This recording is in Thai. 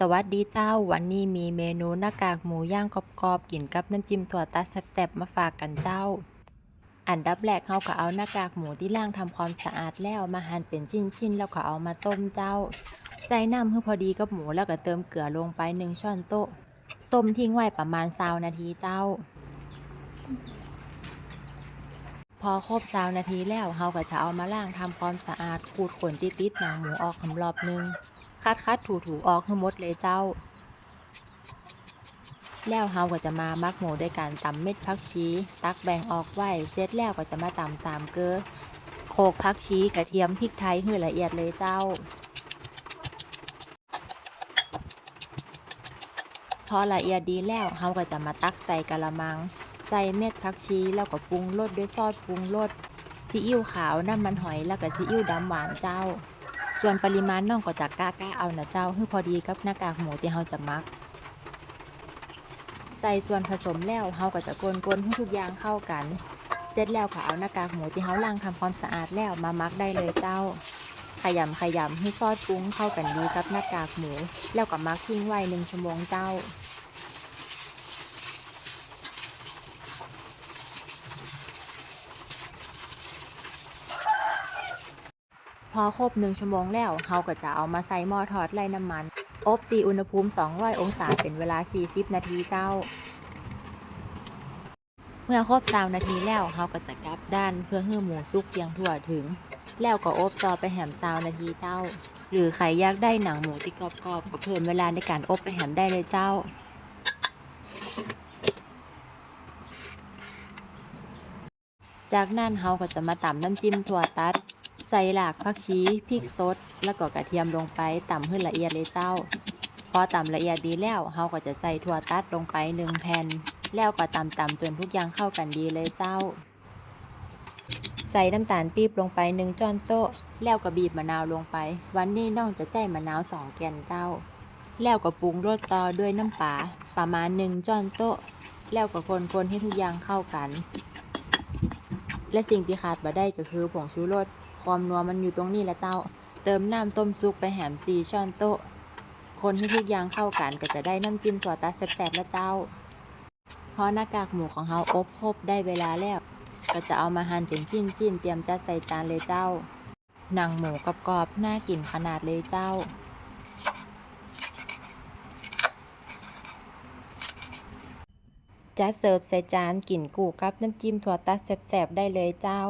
สวัสดีเจ้า วันนี้มีเมนูหน้ากากหมูย่างกรอบๆกินกับน้ำจิ้มถั่วตัดแซ่บๆมาฝากกันเจ้า อันดับแรกเขาก็เอาหน้ากากหมูที่ล่างทำความสะอาดแล้วมาหั่นเป็นชิ้นๆแล้วก็เอามาต้มเจ้า ใส่น้ำให้พอดีกับหมูแล้วก็เติมเกลือลงไปหนึ่งช้อนโต๊ะ ต้มทิ้งไว้ประมาณ20นาทีเจ้า พอครบซาวนาทีแล้วเราก็จะเอามาล้างทำความสะอาดขูดขนติดๆหนังหมูออกคำรอบหนึง คัดคัดถูถูออกให้หมดเลยเจ้า แล้วเราก็จะมามักหมูด้วยการตำเม็ดผักชี ตักแบ่งออกไว้เสร็จแล้วก็จะมาตำสามเกลือโขลกผักชีกระเทียมพริกไทยให้ละเอียดเลยเจ้าพอละเอียดดีแล้วเราก็จะมาตักใส่กะละมัง ใส่เม็ดผักชีแล้วก็ปรุงรสด้วยซอสปรุงรสซีอิ๊วขาวน้ำมันหอยแล้วก็ซีอิ๊วดำหวานเจ้า ส่วนปริมาณน้องก็จะกล้ากล้าเอานะเจ้าให้พอดีกับหน้ากากหมูที่เราจะมัก ใส่ส่วนผสมแล้วเราก็จะกวนๆให้ทุกอย่างเข้ากัน เสร็จแล้วก็เอาหน้ากากหมูที่เราล้างทำความสะอาดแล้วมามักได้เลยเจ้า ขยำขยำให้ซอสปรุงเข้ากันดีกับหน้ากากหมู แล้วก็มักทิ้งไว้หนึ่งชั่วโมงเจ้า พอครบหนึ่งชั่วโมงแล้วเราก็จะเอามาใส่หม้อทอดไร้น้ำมัน อบตีอุณหภูมิ 200 องศาเป็นเวลา 40 นาทีเจ้า เมื่อครบ3นาทีแล้วเราก็จะกลับด้านเพื่อให้หมูสุกเพียงทั่วถึง แล้วก็อบต่อไปแหมซาวนาทีเจ้า หรือใครอยากได้หนังหมูที่กรอบๆก็เพิ่มเวลาในการอบไปแหมได้เลยเจ้าจากนั้นเราก็จะมาตำน้ำจิ้มถั่วตัด ส่หลากผักชีพริกสด แล้วก็กระเทียมลงไปตำให้ละเอียดเลยเจ้า พอตำละเอียดดีแล้วเราก็จะใส่ถั่วตัดลงไปหนึ่งแผ่น แล้วก็ตำตำจนทุกอย่างเข้ากันดีเลยเจ้า ใส่น้ำตาลปี๊บลงไปหนึ่งช้อนโต๊ะ แล้วก็บีบมะนาวลงไป วันนี้น้องจะใจมะนาวสองแกนเจ้า แล้วก็ปรุงรสต่อด้วยน้ำปลาประมาณหนึ่งช้อนโต๊ะ แล้วก็คนๆให้ทุกอย่างเข้ากัน และสิ่งที่ขาดบ่ได้ก็คือผงชูรส ความนัวมันอยู่ตรงนี้แหละเจ้า เติมน้ำต้มซุปไปแหมสี่ช้อนโต๊ะ คนให้ทุกอย่างเข้ากันก็จะได้น้ำจิ้มถั่วตัดแซ่บๆแล้วเจ้า พอหน้ากากหมูของเราอบครบได้เวลาแล้ว ก็จะเอามาหั่นเป็นชิ้นๆเตรียมจัดใส่จานเลยเจ้า หนังหมูกรอบๆน่ากินขนาดเลยเจ้าจัดเสิร์ฟใส่จานกินกูกับน้ำจิ้มถั่วตัดแซ่บๆ ได้เลยเจ้า